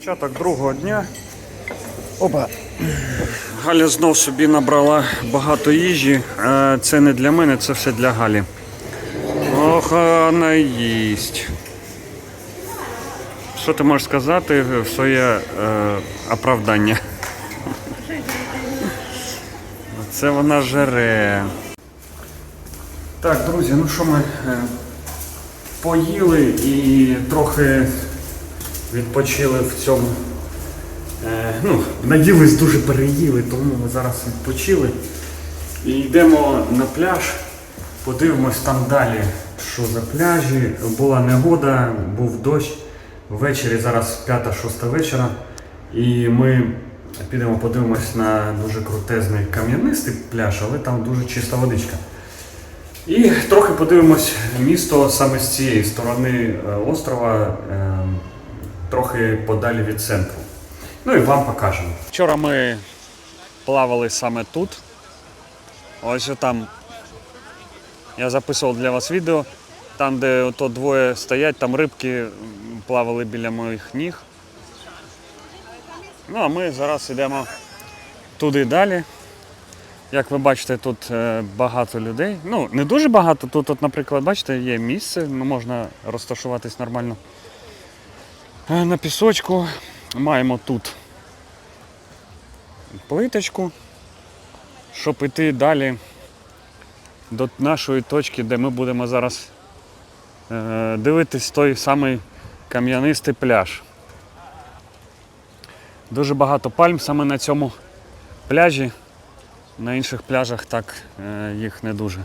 Початок другого дня. Опа. Галя знов собі набрала багато їжі. Е, Це не для мене, це все для Галі. Ох, вона їсть. Що ти можеш сказати в своє е, оправдання? Це вона жере. Так, друзі, ну що ми е, поїли і трохи відпочили в цьому. Е, ну, наїлись дуже переїли, тому ми зараз відпочили. І йдемо на пляж, подивимось там далі, що за пляжі. Була негода, був дощ. Ввечері зараз 5-6 вечора. І ми підемо подивимось на дуже крутезний кам'янистий пляж, але там дуже чиста водичка. І трохи подивимось місто саме з цієї сторони е, острова, е, трохи подалі від центру. Ну і вам покажемо. Вчора ми плавали саме тут. Ось там. Я записував для вас відео. Там, де ото двоє стоять, там рибки плавали біля моїх ніг. Ну а ми зараз йдемо туди далі. Як ви бачите, тут е, багато людей. Ну, не дуже багато. Тут, от, наприклад, бачите, є місце, ну, можна розташуватись нормально. Е, На пісочку маємо тут плиточку, щоб іти далі до нашої точки, де ми будемо зараз е, дивитись той самий кам'янистий пляж. Дуже багато пальм саме на цьому пляжі. На інших пляжах так е, їх не дуже.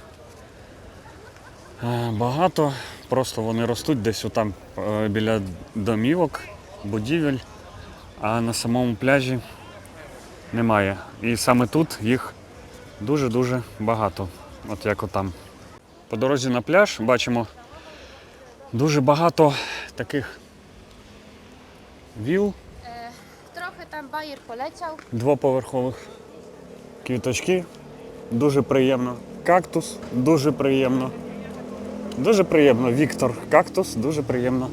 Багато, просто вони ростуть десь отам е, біля домівок, будівель, а на самому пляжі немає. І саме тут їх дуже-дуже багато, от як отам. По дорозі на пляж бачимо дуже багато таких віл E, trochę tam bajer двоповерхових. Квіточки дуже приємно. Кактус дуже приємно. Дуже приємно. Віктор кактус дуже приємно.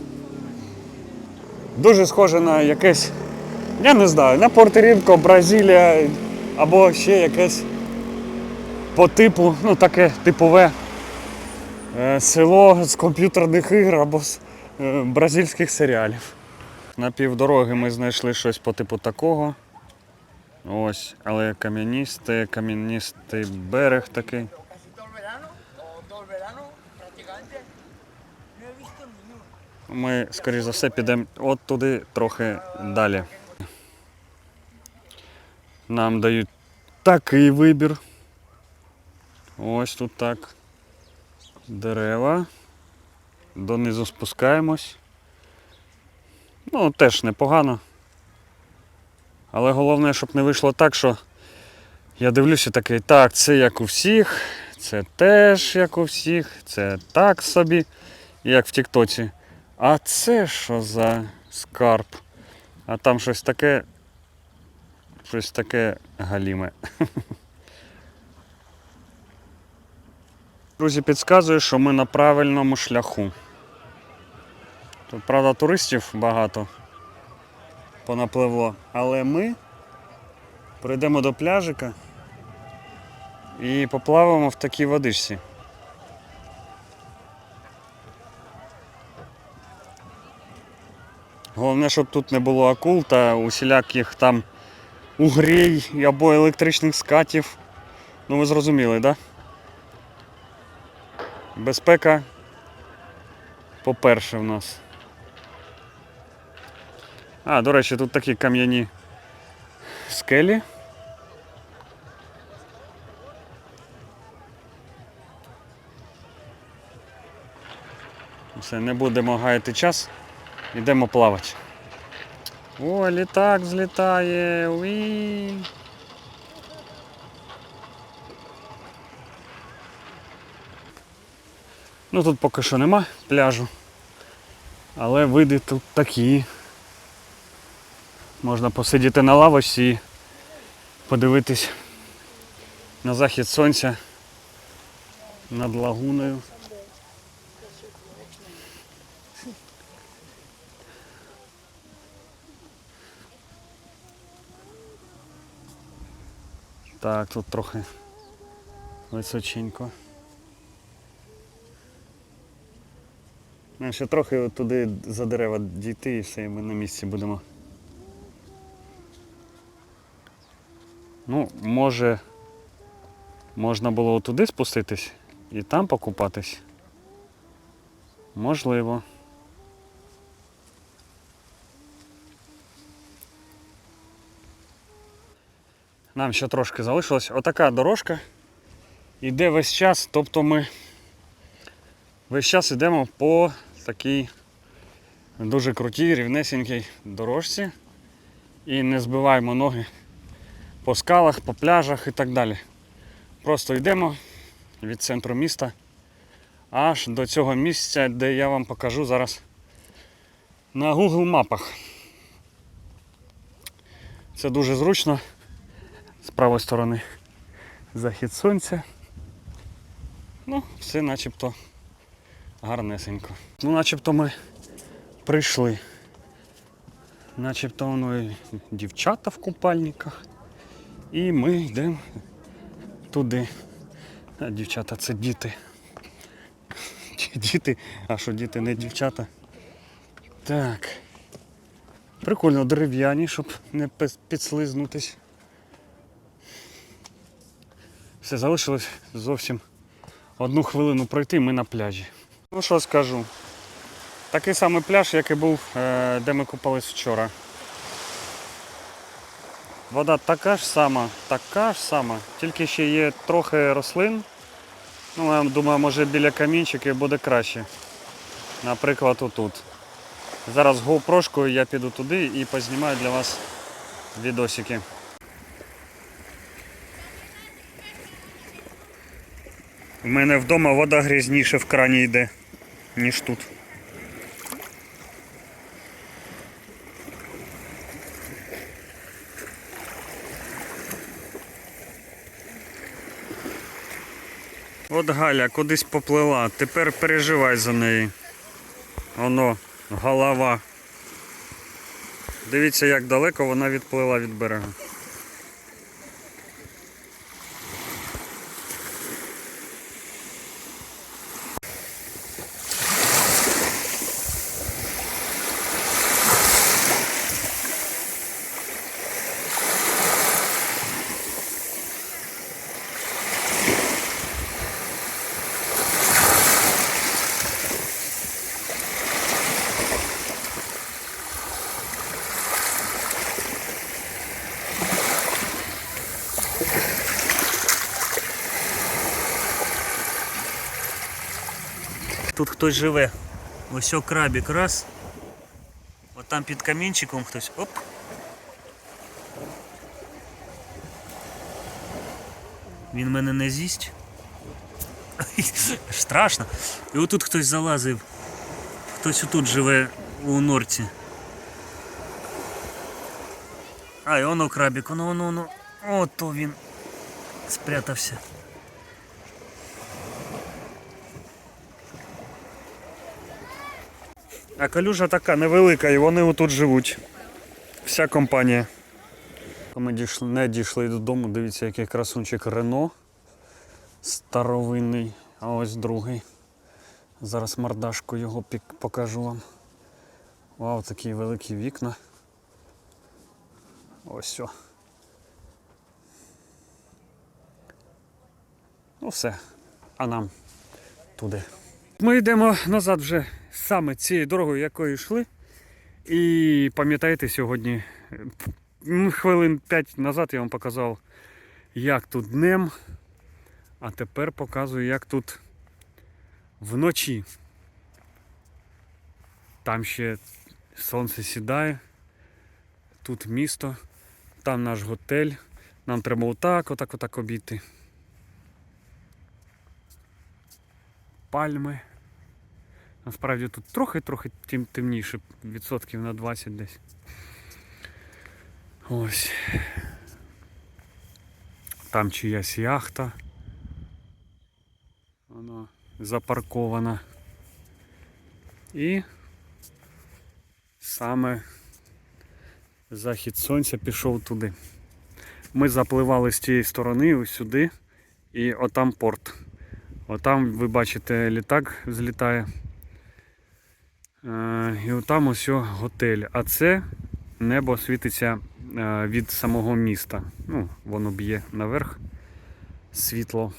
Дуже схоже на якесь, я не знаю, на Порто-Ріко, Бразилія або ще якесь по типу, ну таке типове е, село з комп'ютерних ігор або з е, бразильських серіалів. На півдороги ми знайшли щось по типу такого. Ось, але кам'яністий, кам'яністий берег такий. Ми, скоріш за все, підемо от туди трохи далі. Нам дають такий вибір. Ось тут так. Дерева. Донизу спускаємось. Ну, теж непогано. Але головне, щоб не вийшло так, що я дивлюся такий, так, це як у всіх, це теж як у всіх, це так собі, як в Тіктоці. А це що за скарб? А там щось таке. Щось таке галіме. Друзі, підказує, що ми на правильному шляху. Тут, правда, туристів багато понапливло, але ми прийдемо до пляжика і поплаваємо в такій водичці. Головне, щоб тут не було акул та усіляких там угрій або електричних скатів. Ну ви зрозуміли, так? Да? Безпека по-перше в нас. А, до речі, тут такі кам'яні скелі. Все, не будемо гаяти час. Йдемо плавати. О, літак злітає. Уі. Ну тут поки що нема пляжу. Але види тут такі. Можна посидіти на лавочці і подивитись на захід сонця над лагуною. Так, тут трохи височенько. Ну, ще трохи от туди за дерева дійти і все, і ми на місці будемо. Ну, може, можна було туди спуститись і там покупатись. Можливо. Нам ще трошки залишилось. Отака дорожка йде весь час, тобто ми весь час йдемо по такій дуже крутій, рівнесенькій дорожці і не збиваємо ноги по скалах, по пляжах і так далі. Просто йдемо від центру міста аж до цього місця, де я вам покажу зараз на Google мапах. Це дуже зручно. З правої сторони захід сонця. Ну, все начебто гарнесенько. Ну, начебто ми прийшли. Начебто воно і дівчата в купальниках. І ми йдемо туди. А дівчата це діти. Діти, а що діти не дівчата. Так. Прикольно дерев'яні, щоб не підслизнутись. Все, залишилось зовсім одну хвилину пройти, ми на пляжі. Ну що скажу. Такий самий пляж, як і був, е, де ми купались вчора. Вода така ж сама, така ж сама, тільки ще є трохи рослин. Ну, я думаю, може біля камінчиків буде краще. Наприклад, отут. Зараз GoPro я піду туди і познімаю для вас відосики. У мене вдома вода грізніше в крані йде, ніж тут. От Галя кудись поплила, тепер переживай за неї. Оно, голова. Дивіться, як далеко вона відплила від берега. Тут хтось живе. Ось крабік раз. От там під камінчиком хтось. Оп. Він мене не з'їсть. Страшно. І отут хтось залазив. Хтось отут живе у норці. А, і воно крабік, воно, воно, воно. Ото він спрятався. А калюжа така невелика, і вони отут живуть. Вся компанія. Ми дійшли, не дійшли додому. Дивіться, який красунчик Рено. Старовинний. А ось другий. Зараз мордашку його покажу вам. Вау, такі великі вікна. Ось о. Ну все. А нам туди. Ми йдемо назад вже саме цією дорогою, якою йшли. І пам'ятаєте, сьогодні хвилин 5 назад я вам показав, як тут днем, а тепер показую, як тут вночі. Там ще сонце сідає, тут місто, там наш готель. Нам треба отак, отак, отак обійти. Пальми. Насправді тут трохи-трохи тем, темніше, відсотків на 20 десь. Ось. Там чиясь яхта. Вона запаркована. І саме захід сонця пішов туди. Ми запливали з тієї сторони, ось сюди, і отам порт. Отам ви бачите літак злітає. Е, І отам ось готель. А це небо світиться е, від самого міста. Ну, воно б'є наверх світло.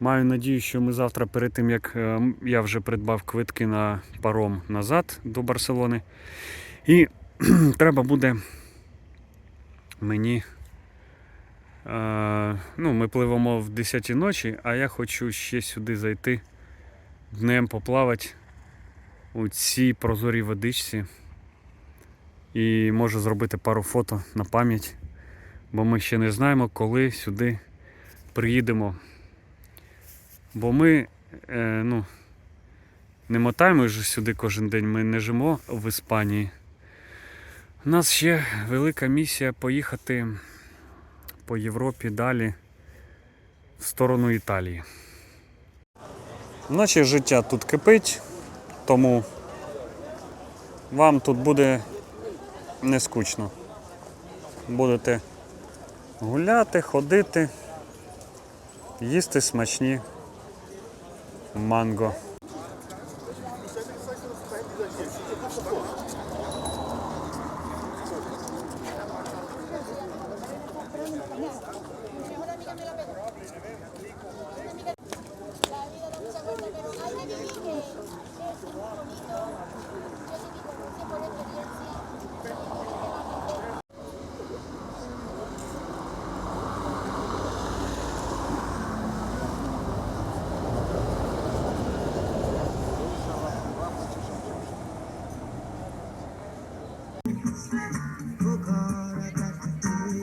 Маю надію, що ми завтра, перед тим як е, я вже придбав квитки на паром назад до Барселони. І треба буде мені. Е, ну, ми пливемо в 10 ночі, а я хочу ще сюди зайти днем поплавати у цій прозорій водичці. І можу зробити пару фото на пам'ять, бо ми ще не знаємо, коли сюди приїдемо. Бо ми е, ну, не мотаємо ж сюди кожен день, ми не живемо в Іспанії. У нас ще велика місія поїхати по Європі далі в сторону Італії. Наче життя тут кипить, тому вам тут буде не скучно. Будете гуляти, ходити, їсти смачні манго.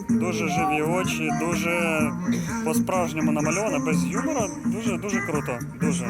Дуже живі очі, дуже по-справжньому намальовано, без юмора. Дуже дуже круто. Дуже.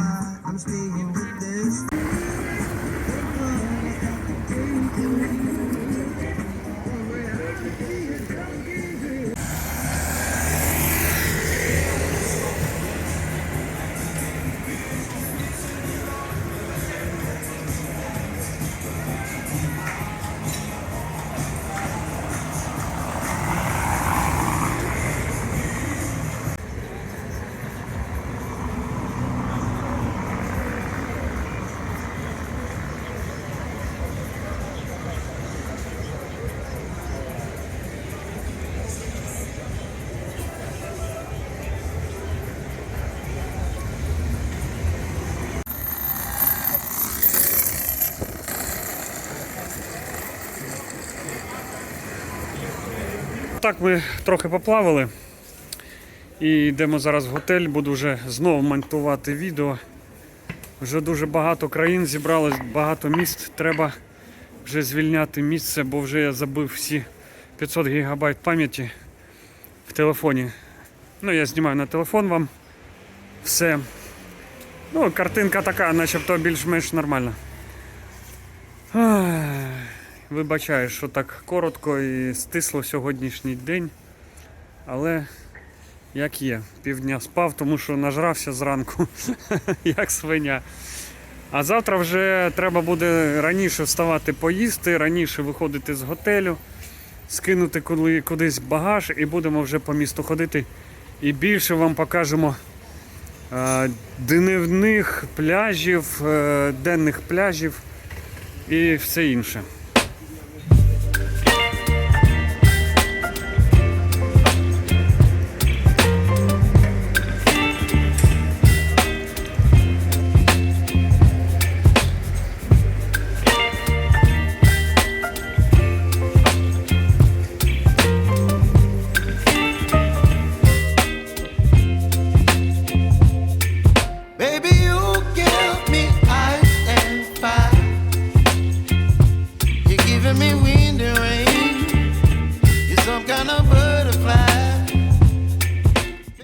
Так, ми трохи поплавали. І йдемо зараз в готель, буду вже знову монтувати відео. Вже дуже багато країн зібралось, багато міст. Треба вже звільняти місце, бо вже я забив всі 500 гігабайт пам'яті в телефоні. Ну, я знімаю на телефон вам все. Ну, картинка така, начебто більш-менш нормальна. Вибачаю, що так коротко і стисло сьогоднішній день. Але як є, півдня спав, тому що нажрався зранку, як свиня. А завтра вже треба буде раніше вставати поїсти, раніше виходити з готелю, скинути кудись багаж і будемо вже по місту ходити. І більше вам покажемо е, дневних пляжів, е, денних пляжів і все інше.